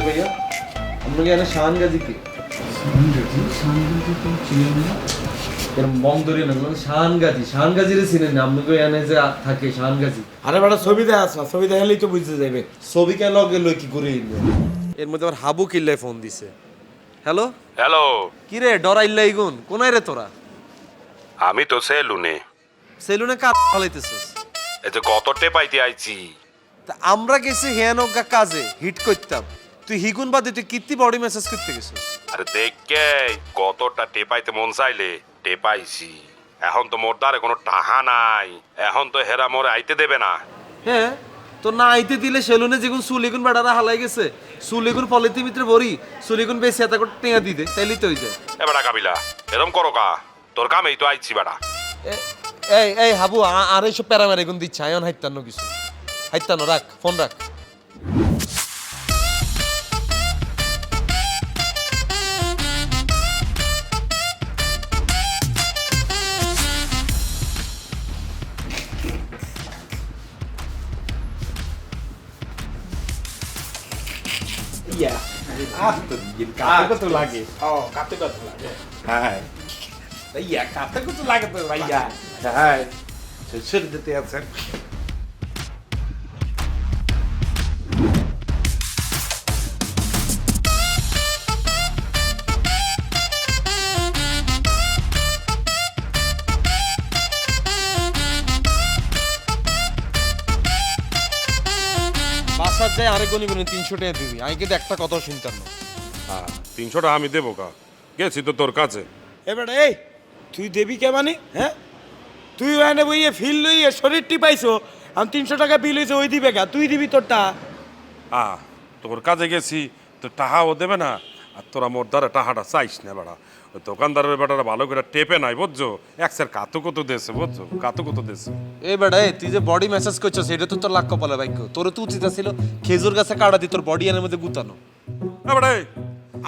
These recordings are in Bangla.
না। শাহান গাজী শাহান গাজীরে চিনেন না আপনাকে এনে যে আ- থাকে শাহান গাজী আরে বেটা ছবি দেখা আসা ছবি দেখালেই তো বুঝতে যাবে ছবি কেন লগে লই কি করে এলো এর মধ্যে আমার হাবু কিল্লায় ফোন দিছে। হ্যালো? হ্যালো। কি রে ডরাইল্লা ইগুন কোনায় রে তোরা? আমি তো সেলুনে। সেলুনে কাজ ফালাইতেছিস এই যে গত টেপাইতে আইছি। তা আমরা গেছি হেয়ানগা কাজে হিট করতাম। তুই হিগুন বাদে তুই কীর্তি বডি মেসেজ করতে গেছিস? আরে দেখকে গতটা টেপাইতে মন চাইলে টেপাইছি। এখন তো মোর দ্বারে কোনো টাহা নাই এখন তো হেরা মোরে আইতে দেবে না। হ্যাঁ তো না আইতে দিলে সেলুনে যেগুন সুলিগুন বেড়ারা হালাই গেছে সুলিগুন পলিথি মিত্রে ভরি সুলিগুন বেশি এত করে টেঁয়া দিতে তাইলেই তো হয়ে যায় এ বেটা কাবিলা এরম করো কা তোর কামেই তো আইছি বেটা এ- এই এই হাবু আ- আর এইসব প্যারামের এগুন দিচ্ছে আয়ন হাইতান্ন কিছু। হাইতান্ন রাখ ফোন রাখ। ইয়া আস্তে কাতে কত লাগে ও কাতে কত লাগে হ্যাঁ ইয়া কাতে কত লাগে তো ভাইয়া হ্যাঁ শেষের যেতে আছেন যায় আরেক গনি তিনশো টাকা দিবি। আমি কিন্তু একটা কথা শুনতাম না। হ্যাঁ তিনশোটা আমি দেবো কা। গেছি তো তোর কাছে। এবার এই তুই দেবি কে মানে? হ্যাঁ? তুই ওখানে বইয়ে ফিল লইয়ে শরীর টিপাইছো আমি তিনশো টাকা বিল হয়েছে ওই দিবে গা তুই দিবি তোরটা। আ তোর কাজে গেছি তো টাহাও দেবে না। আর তোরা মোর দ্বারা টাহাটা চাইস না বেড়া। দোকানদারের বেটারা ভালো করে টেপে নাই বুঝছ? এক স্যার কাতু কত দেছে বুঝছ? কাতু কত দেছে এ বেটা এ তুই যে বডি মেসেজ করছিস এটা তো তোর লাখ কপালে ভাগ্য তোর তো উচিত ছিল খেজুর গাছে কাটা দি তোর বডি এর মধ্যে গুতানো। এ বেটা এই,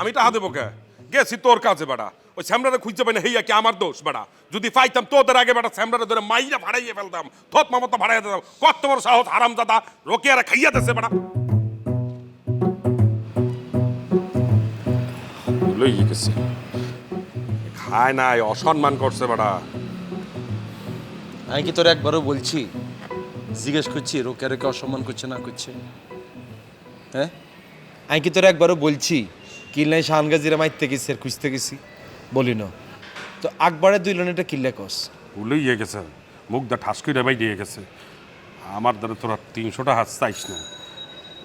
আমি টাহা দেবো কে? গেছি তোর কাছে বেটা। ওই স্যামরাটা খুঁজতে পাই না হেইয়া কি আমার দোষ বেটা? যদি পাইতাম তোদের আগে বেটা স্যামরাটা ধরে মাইরা ভাড়াইয়ে ফেলতাম থত মামতো ভাড়াইয়া দিতাম কত বড় সাহস হারাম দাদা রোকিয়ারা খাইয়া দেছে বেটা। লইয়ে গেছে। খায় নাই অসম্মান করছে বেটা। আমি কি তোর একবারও বলছি? জিজ্ঞেস করছি রোকে রোকে অসম্মান করছে না করছে? হ্যাঁ? আমি কি তোর একবারও বলছি কিল্লাই শাহানগাজিরা মাইতে গেছি আর খুঁজতে গেছি? বলি না। তো আকবরের দুই লনেটা কিল্লে কস? ভুলেই গেছে। মুখটা ঠাস করে বাই দিয়ে গেছে। আমার দ্বারা তোরা তিনশোটা হাত চাইস না।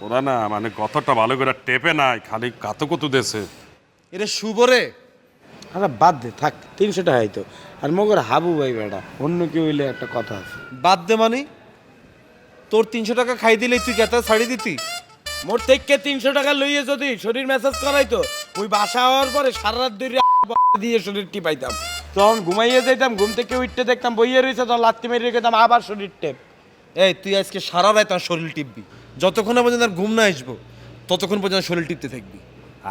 ওরা না মানে কতটা ভালো করে টেপে নাই খালি কাতো কত দেছে এটা শুভরে আরে বাদ দে থাক তিনশো টাকাই তো আর মগর হাবু ভাই বেটা অন্য কেউ হইলে একটা কথা আছে। বাদ দে মানে। তোর তিনশো টাকা খাই দিলেই তুই কেতা ছাড়ি দিতি? মোর থেকে তিনশো টাকা লইয়ে যদি শরীর মেসেজ করাইতো ওই বাসা হওয়ার পরে সারা রাত ধরে দিয়ে শরীর টিপাইতাম। তখন ঘুমাইয়ে যাইতাম ঘুম থেকে উঠতে দেখতাম বইয়ে রয়েছে তখন লাত্তি মেরে রেখেতাম আবার শরীর টেপ। এই তুই আজকে সারা রাত তার শরীর টিপবি। যতক্ষণ না পর্যন্ত আর ঘুম না আসব ততক্ষণ পর্যন্ত শরীর টিপতে থাকবি।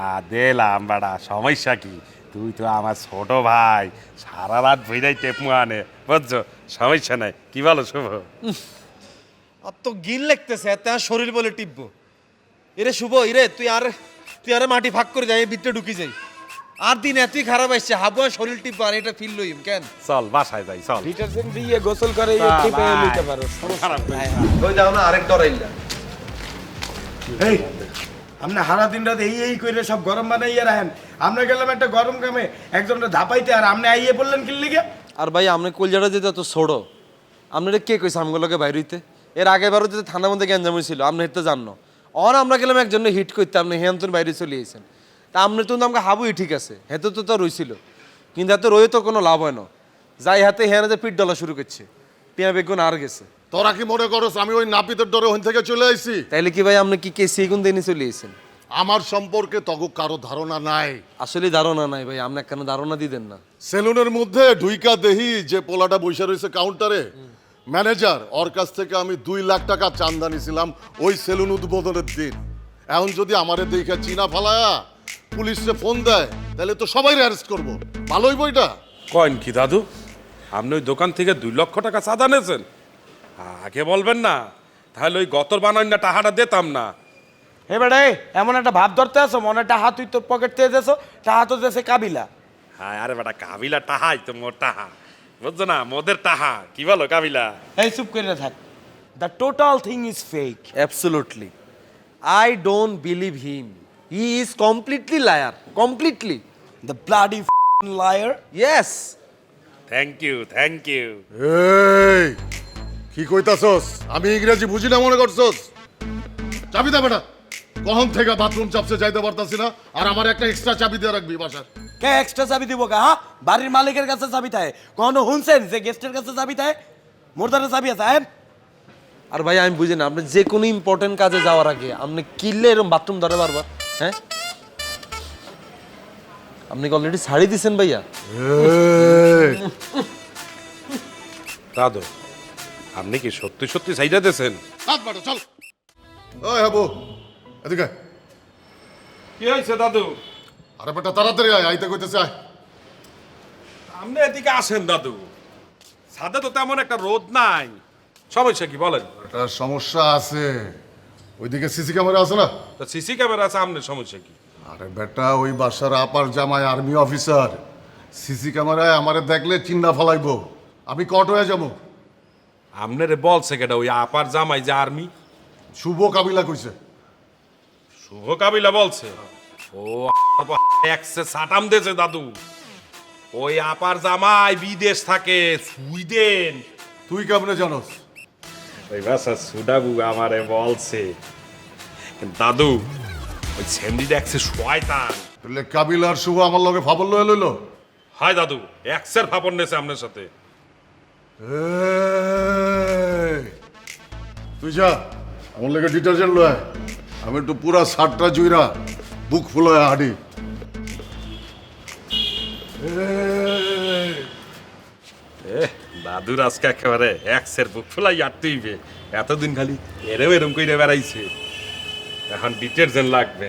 আ দিলাম বেড়া সমস্যা কি? তুই তো আমার ছোট ভাই। সারা রাত ভইরাই টেপ আনে বুঝছ? সমস্যা নাই। কি বলো শুভ? আর তো গিল লাগতেছে এত শরীর বলে টিপবো। এরে শুভ ইরে তুই আর তুই আরে মাটি ফাঁক করে যাই ভিতরে ঢুকি যাই। আর দিন এতই খারাপ আসছে হাবু আর শরীর টিপবো আর এটা ফিল লইম কেন? চল বাসায় যাই চল। ডিটারজেন্ট দিয়ে গোসল করে টিপে নিতে পারো খারাপ। ওই দাও না আরেক ডরাইল্লা এই আপনি হারা দিন রাত এই এই করে সব গরম বানাইয়ে রাখেন। আমরা গেলাম একটা গরম কামে একজনটা ধাপাইতে, আর আপনি আইয়ে বললেন কি লিগে? আর ভাই, আপনি কলজাটা যেতে তো ছোড়ো। আপনারা কে কইছে আমগুলোকে বাইর হইতে? এর আগের বারও যেতে থানার মধ্যে গ্যাঞ্জাম হয়েছিল আপনি হেঁটে জানো অন আমরা গেলাম একজনের হিট করতে, আপনি হেন্তন বাইরে চলে গেছেন তা আপনি তো আমাকে হাবুই, ঠিক আছে। হেতে তো তো রইছিল। কিন্তু এত রয়ে তো কোনো লাভ হয় না। যাই হাতে হেনে যে পিঠ ডলা শুরু করছে টিয়া বেগুন আর গেছে। তোরা কি মনে করস আমি ওই নাপিতের ডরে ওখান থেকে চলে আইছি? তাইলে কি ভাই আপনি কি কে সেগুন দিয়ে চলে গেছেন আমার সম্পর্কে তখন কারও ধারণা নাই। আসলে ধারণা নাই ভাই আপনি কেন ধারণা দিতেন না। সেলুনের মধ্যে ঢুইকা দেহি যে পোলাটা বসে রয়েছে কাউন্টারে। ম্যানেজার ওর কাছ থেকে আমি দুই লাখ টাকা চান্দা নিছিলাম ওই সেলুন উদ্বোধনের দিন। এখন যদি আমারে দেখে চিনা ফালায়া পুলিশে ফোন দেয় তাহলে তো সবাই অ্যারেস্ট করব। ভালোই বইটা। কয়েন কি দাদু? আপনি ওই দোকান থেকে দুই লক্ষ টাকা চাঁদা নিয়েছেন। আগে বলবেন না তাহলে ওই গতর বানান না টাকাটা দিতাম না। এবারে এমন একটা ভাব ধরতে আছো মনে একটা হাত তুই তোর পকেট থেকে দেছো তা হাত দেশে কাবিলা। হ্যাঁ আরে বেটা কাবিলা টাহাই তো মোর টাহা। বুঝছ না মোদের টাহা কি বলো কাবিলা? এই চুপ করে থাক। The total thing is fake absolutely I don't believe him he is completely liar completely the bloody liar yes thank you thank you এই কি কইতাছস? আমি ইংরেজি বুঝি না মনে করছস? চাবি দে বেটা। কখন থেকে বাথরুম চাপসে যাইতে পারতাছি না আর আমার একটা এক্সট্রা চাবি দিয়ে রাখবি বাসার। কে এক্সট্রা চাবি দিব কা হ্যাঁ? বাড়ির মালিকের কাছে চাবি থাকে কখনো শুনছেন যে গেস্টের কাছে চাবি থাকে মোরদারে চাবি আছে হ্যাঁ আর ভাই আমি বুঝি না। আপনি যে কোনো ইম্পর্টেন্ট কাজে যাওয়ার আগে আপনি কিনলে এরকম বাথরুম ধরে বারবার হ্যাঁ? আপনি কি অলরেডি শাড়ি দিছেন ভাইয়া? এই, দাদু আপনি কি সত্যি সত্যি সাইডা দিয়েছেন? হাত বাটো চল। ওই হাবু এদিকে আয়। কি হয়েছে দাদু? আরে বেটা তাড়াতাড়ি আয় আইতে কইতেছে আয়। আপনি এদিকে আসেন দাদু। সাদে তো তেমন একটা রোদ নাই। সমস্যা কি বলেন? একটা সমস্যা আছে। ওইদিকে সিসি ক্যামেরা আছে না? তো সিসি ক্যামেরা আছে আপনার সমস্যা কি? আরে বেটা ওই বাসার আপার জামাই আর্মি অফিসার। সিসি ক্যামেরায় আমারে দেখলে চিন্না ফলাইবো। আমি কট হয়ে যাব। আপনারে বলছে কেটা ওই আপার জামাই যে আর্মি। শুভ কাবিলা কইছে। শুভ কাবিলা বলছে? ও একসে সাটাম দেছে দাদু। ওই আপার জামাই বিদেশ থাকে সুইডেন তুই কেমনে জানোস? ওই বাসা সুডাবু আমারে বলছে। দাদু ওই সেমডি দেখছে শয়তান। তাহলে কাবিলার শুভ আমার লগে ফাবল লয়ে লইলো হাই দাদু এক্সের ফাপন নেছে আপনার সাথে। তুই যা। আমার লগে ডিটারজেন্ট লয় আমি একটু পুরা সাতটা জুইরা বুক ফুলয় হাঁটি। এই, এ দাদুর আজকে একেবারে এক্সের বুক ফুলাই আটতেইবে এতদিন খালি এরম এরম কইরে বেড়াইছে। এখন ডিটারজেন্ট লাগবে।